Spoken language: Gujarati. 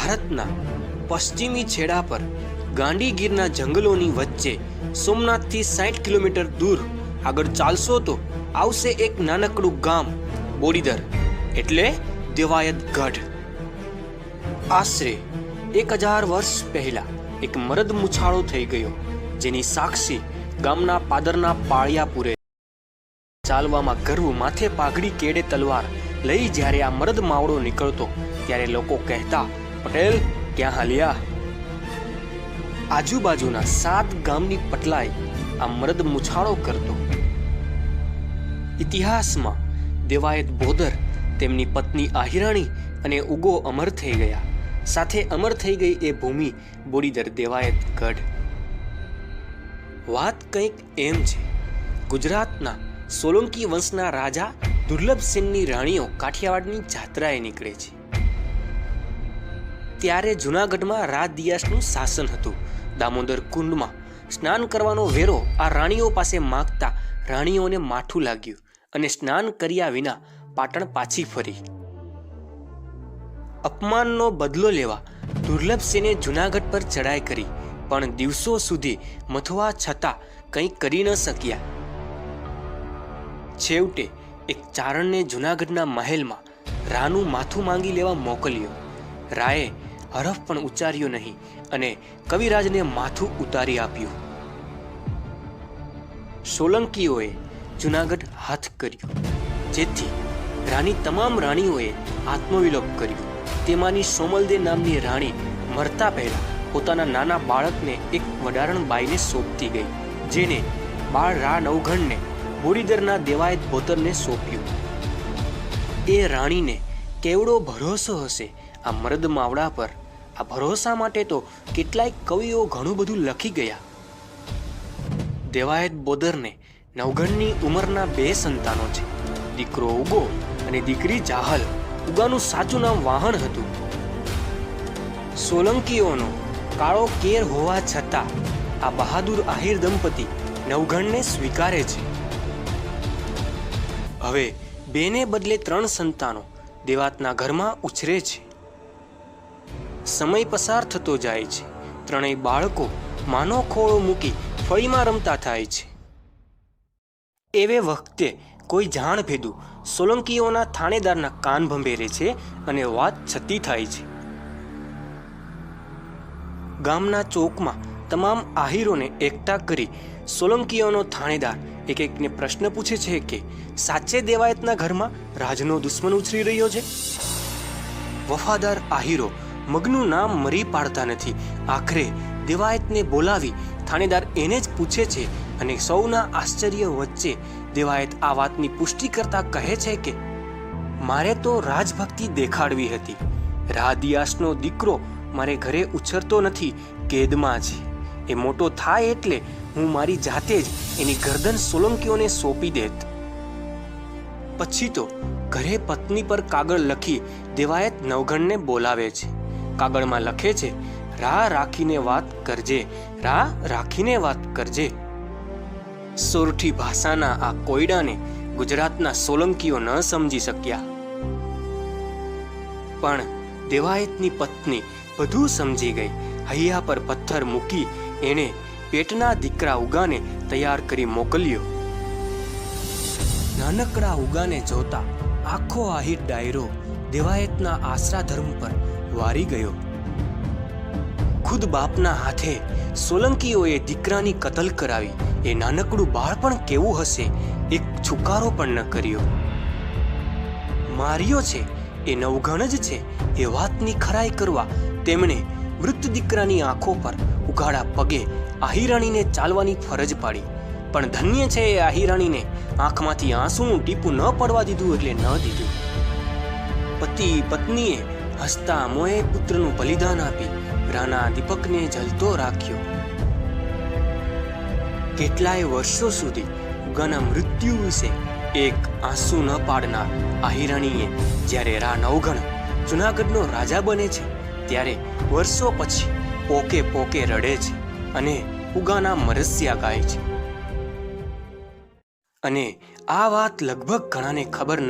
ભારતના પશ્ચિમી છેડા પર ગાંડીગીરના જંગલોની વચ્ચે સોમનાથથી સાઠ કિલોમીટર દૂર આગળ ચાલશો તો આવશે એક નાનકડું ગામ, બોડીદર, એટલે દેવાયત ગઢ. આશરે એક હજાર વર્ષ પહેલા એક મરદ મુછાળો થઈ ગયો, જેની સાક્ષી ગામના પાદરના પાળિયા પૂરે ચાલવામાં ગર્વ માથે પાઘડી કેડે તલવાર લઈ જ્યારે આ મરદ માવડો નીકળતો, ત્યારે લોકો કહેતા પટેલ ક્યાં હાલ્યા? આજુબાજુના સાત ગામની પટલાઈ આ મરદ મુછાળો કરતો. ઇતિહાસમાં દેવાયત બોદર, તેમની પત્ની આહિરાણી અને ઉગો અમર થઈ ગયા. સાથે અમર થઈ ગઈ એ ભૂમિ બોડીદર દેવાયત ગઢ. વાત કંઈક એમ છે. ગુજરાતના સોલંકી વંશના રાજા દુર્લભસેનની રાણીઓ કાઠિયાવાડની જાત્રાએ નીકળે છે. ત્યારે જૂનાગઢમાં રાજ દિયાસનું શાસન હતું. દામોદર કુંડમાં સ્નાન કરવાનો વેરો આ રાણીઓ પાસે માગતા રાણીઓને માઠું લાગ્યું અને સ્નાન કર્યા વિના પાટણ પાછી ફરી. અપમાનનો બદલો લેવા દુર્લભસેને જૂનાગઢ પર ચડાઈ કરી, પણ દિવસો સુધી મથવા છતાં કંઈ કરી ન શક્યા. છેવટે એક ચારણને જૂનાગઢના મહેલમાં રાનું માથું માંગી લેવા મોકલ્યો. રાયે હરફ પણ ઉચ્ચાર્યો નહીં અને કવિરાજને માથું ઉતારી આપ્યું. સોલંકીઓએ જૂનાગઢ હાથ કર્યું, જેથી રાની તમામ રાણીઓએ આત્મવિલોપ કર્યો. તેમાંની સોમલદે નામની રાણી મરતા પહેલા પોતાના નાના બાળકને એક વડારણ બાઈને સોંપતી ગઈ, જેને બાળ રા નવઘણને બોરીદરના દેવાયત ભોતરને સોંપ્યું. એ રાણીને કેવડો ભરોસો હશે આ મરદ માવડા પર આ ભરોસા માટે તો કેટલાય કવિઓ ઘણું બધું લખી ગયા. દેવાયત બોદરને નવગણની ઉંમરના બે સંતાનો છે. દીકરો ઉગો અને દીકરી જાહલ. ઉગાનું સાચું નામ વાહણ હતું. સોલંકીઓનો કાળો કેર હોવા છતાં આ બહાદુર આહિર દંપતી નવગણને સ્વીકારે છે. હવે બેને બદલે ત્રણ સંતાનો દેવાતના ઘરમાં ઉછરે છે. સમય પસાર થતો જાય છે. ત્રણેય બાળકો માનો ખોળો મૂકી ફળીમાં રમતા થાય છે. એવે વખતે કોઈ જાણ ભેદું સોલંકીઓના થાણેદારના કાન ભંભેરે છે અને વાત છતી થાય છે. ગામના ચોકમાં તમામ આહીરોને એકઠા કરી સોલંકીઓનો થાણેદાર એક એકને પ્રશ્ન પૂછે છે કે, સાચે દેવાયતના ઘરમાં રાજનો દુશ્મન ઉછરી રહ્યો છે? વફાદાર આહીરો મગનું નામ મરી પાડતા નથી. આખરે દેવાયતને બોલાવી થાણેદાર એને જ પૂછે છે અને સૌના આશ્ચર્ય વચ્ચે દેવાયત આ વાતની પુષ્ટિ કરતા કહે છે કે, મારે તો રાજભક્તિ દેખાડવી હતી. રાધિયાસનો દીકરો મારે ઘરે ઉછરતો નથી, કેદમાં છે. એ મોટો થાય એટલે હું મારી જાતે જ એની ગરદન સોલંકીઓને સોંપી દેત. પછી તો ઘરે પત્ની પર કાગળ લખી દેવાયત નવગણને બોલાવે છે. કાગળમાં લખે છે, રા રાખીને વાત કરજે, રા રાખીને વાત કરજે. સોરઠી ભાષાના આ કોયડાને ગુજરાતના સોલંકીઓ ન સમજી શક્યા. પણ દેવાયતની પત્ની બધું સમજી ગઈ. હૈયા પર પથ્થર મૂકી એણે પેટના દીકરા ઉગાને તૈયાર કરી મોકલ્યો. નાનકડા ઉગાને જોતા આખો આહિર ડાયરો દેવાયતના આશરા ધર્મ પર વારી ગયો. ખુદ બાપના હાથે સોલંકીઓએ દીકરાની કતલ કરાવી. એ નાનકડું બાળપણ કેવું હશે, એક છુકારો પણ ન કર્યો. માર્યો છે, એ નવઘણ જ છે, એ વાતની ખરાઈ કરવા તેમણે મૃત દીકરાની આંખો પર ઉઘાડા પગે આહિરાણીને ચાલવાની ફરજ પાડી. પણ ધન્ય છે એ આહિરાણીને આંખમાંથી આંસુનું ટીપું ન પડવા દીધું એટલે ન દીધું. પતિ પત્નીએ હસતા મોએ પુત્રનું બલિદાન આપી રાના દીપકને જલતો રાખ્યો. કેટલાય વર્ષો સુધી ઉગાના મૃત્યુ વિશે એક આંસુ ન પાડનાર આહિરાણીએ જ્યારે રા નવગણ જુનાગઢનો રાજા બને છે, ત્યારે વર્ષો પછી પોકે પોકે રડે છે અને ઉગાના મરસ્યા ગાય છે. અને આ વાત લગભગ ઘણાને ખબર